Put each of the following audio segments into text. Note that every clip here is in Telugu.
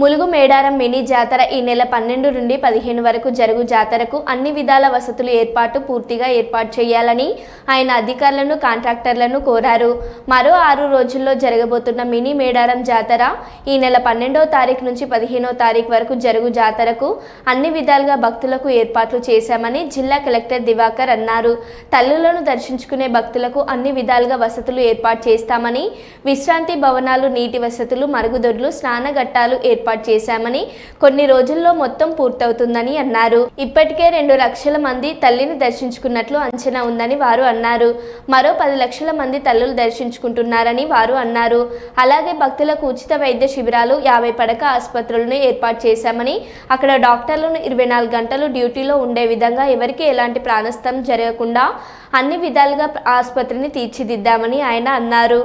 ములుగు మేడారం మినీ జాతర ఈ నెల పన్నెండు నుండి పదిహేను వరకు జరుగు జాతరకు అన్ని విధాల వసతులు ఏర్పాటు పూర్తిగా ఏర్పాటు చేయాలని ఆయన అధికారులను కాంట్రాక్టర్లను కోరారు. మరో ఆరు రోజుల్లో జరగబోతున్న మినీ మేడారం జాతర ఈ నెల పన్నెండవ తారీఖు నుంచి పదిహేనో తారీఖు వరకు జరుగు జాతరకు అన్ని విధాలుగా భక్తులకు ఏర్పాట్లు చేశామని జిల్లా కలెక్టర్ దివాకర్ అన్నారు. తల్లులను దర్శించుకునే భక్తులకు అన్ని విధాలుగా వసతులు ఏర్పాటు చేస్తామని విశ్రాంతి భవనాలు నీటి వసతులు మరుగుదొడ్లు స్నానఘట్టాలు ఏర్పాటు ఏర్పాటు చేశామని కొన్ని రోజుల్లో మొత్తం పూర్తవుతుందని అన్నారు. ఇప్పటికే రెండు లక్షల మంది తల్లిని దర్శించుకున్నట్లు అంచనా ఉందని వారు అన్నారు. మరో పది లక్షల మంది తల్లులు దర్శించుకుంటున్నారని వారు అన్నారు. అలాగే భక్తులకు ఉచిత వైద్య శిబిరాలు యాభై పడక ఆసుపత్రులను ఏర్పాటు చేశామని అక్కడ డాక్టర్లను ఇరవై నాలుగు గంటలు డ్యూటీలో ఉండే విధంగా ఎవరికి ఎలాంటి ప్రాణస్థం జరగకుండా అన్ని విధాలుగా ఆసుపత్రిని తీర్చిదిద్దామని ఆయన అన్నారు.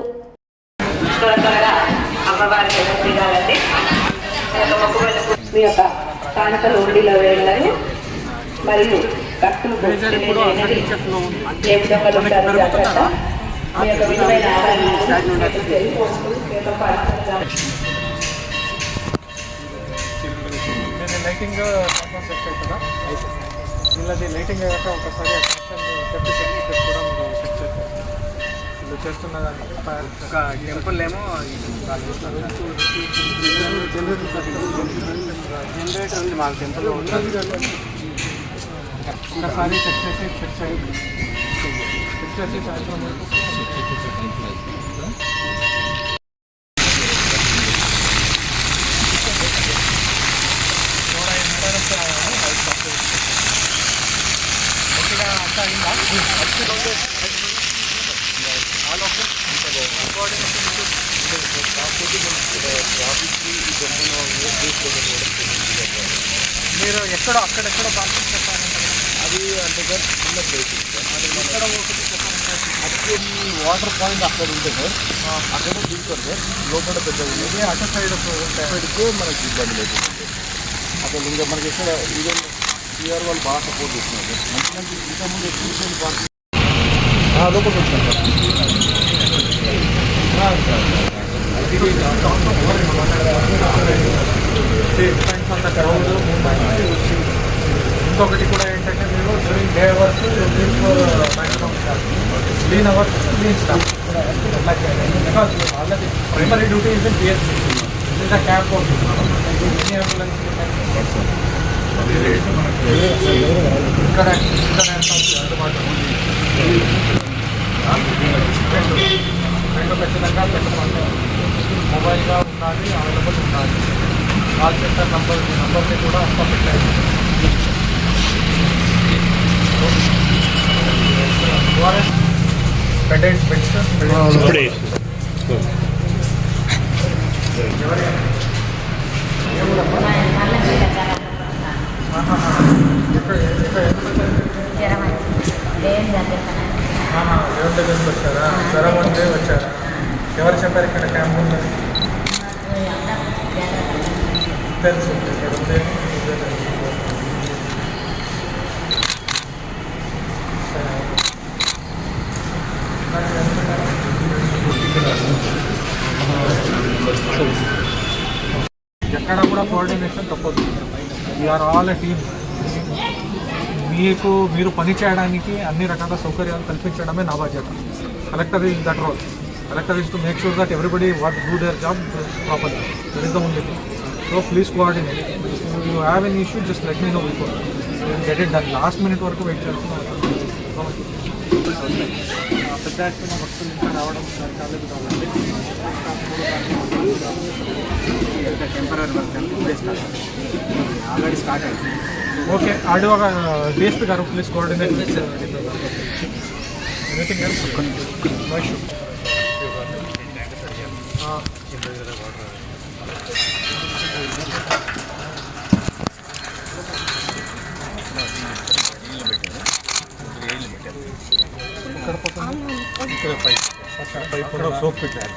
ఒక మొక్కుబడి మీ యొక్క కానుకలు ఉండిలో వేయాలని మరియు కట్టులు అనేది ఏ విధంగా ఉంటారు జాగ్రత్త? మీ యొక్క విలువైన ఆహారాన్ని మీ యొక్క పాత్రగా నేను లైటింగ్ వీళ్ళది అయ్యాక ఒకసారి కూడా మీరు చేస్తారు. వీళ్ళు చేస్తున్న ఒక టెంపుల్ ఏమో జనరేటర్ ఉంది మాకు టెంపుల్ ఒకసారి చెక్ చేసి చెక్ చేయండి చెక్ చేసి సాయంత్రం మీరు ఎక్కడో అక్కడెక్కడో పార్కింగ్ చెప్పారంటే అది అంటే సార్ చిన్న ప్లేస్ అది ఎక్కడ ఒకటి వాటర్ పాయింట్ అక్కడ ఉంటుంది సార్ అక్కడ దిగుతారు సార్. లోపల పెద్ద ఇది అటు సైడ్ పెడితే మనకి ఇబ్బంది లేదు. అసలు ఇంకా మనకి ఎక్కడ ఈవెన్ టీఆర్ వాళ్ళు బాగా సపోర్ట్ చేస్తున్నారు మంచి మంచి ఇంకా ముందు ఎగ్జిబిషన్ అంత క్రౌడ్ ఇంకొకటి కూడా ఏంటంటే మీరు during day hours maximum clean hours clean staff because వాళ్ళది primary duty is in PSC ఇంకా క్యాబ్ ఎన్ని అంబులెన్స్ ఇక్కడ ఇక్కడ అందుబాటులో ఉంది రెండు రెండు ఖచ్చితంగా పెట్టమంటే మొబైల్గా ఉండాలి అవైలబుల్ ఉండాలి కాల్ సెంటర్ నంబర్ నంబర్ని కూడా అంతా పెట్టారు బెడ్ బెడ్స్ ఇప్పుడే దగ్గరికి వచ్చారా? జ్వరం ఉంటే వచ్చారా? ఎవరు చెప్పారు ఇక్కడ క్యాంప్ ఉందని తెలుసు. ఎక్కడ కూడా కోఆర్డినేషన్ తప్పదు. వీఆర్ ఆల్ ఎ టీమ్ మీకు మీరు పని చేయడానికి అన్ని రకాల సౌకర్యాలు కల్పించడమే నా బాధ్యత. Collector is that role collector is to make sure that everybody what do their job properly that is the only so please coordinate you have an issue just let me know before get it done last minute వరకు వెయిట్ చేస్తున్నాం రావడం టెంపరీ వర్క్ ఆల్రెడీ స్టార్ట్ అయింది గారు please coordinate anything else no issue ఇక్కడ పక్కన. ఇక్కడ పైప్ పైప్ కూడా సోప్ పెట్టారు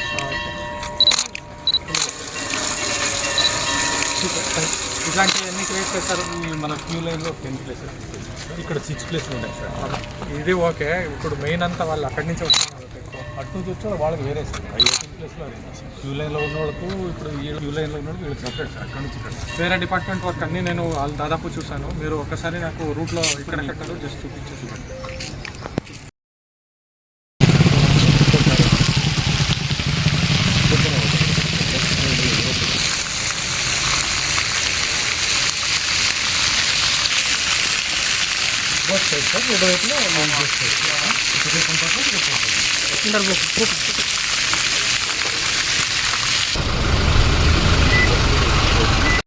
ఇట్లాంటివన్నీ క్రియేట్ చేస్తారు. మన క్యూ లైన్లో టెన్ ప్లేసెస్ ఇక్కడ సిక్స్ ప్లేస్ ఉంటాయి సార్. ఇది ఓకే. ఇప్పుడు మెయిన్ అంతా వాళ్ళు అక్కడి నుంచి వస్తున్నారు. అటు నుంచి వచ్చి వాళ్ళకి వేరే సార్ ఎయిటీన్ ప్లేస్లో క్యూ లైన్లో ఉన్న వాళ్ళకు ఇప్పుడు ఈ క్యూ లైన్లో ఉన్న వాళ్ళకి సపరేట్ సార్. అక్కడ నుంచి ఇక్కడ వేరే డిపార్ట్మెంట్ వర్క్ అన్నీ నేను వాళ్ళు దాదాపు చూశాను. మీరు ఒక్కసారి నాకు రూట్లో ఇక్కడ ఎక్కడ జస్ట్ చూపించేసి ఇవ్వండి. బోత్ సైడ్ సార్ రెండు వైపులా మనం చేస్తాం. ఇటు వైపు ఉంటుంది, ఇటు వైపు ఉంటుంది.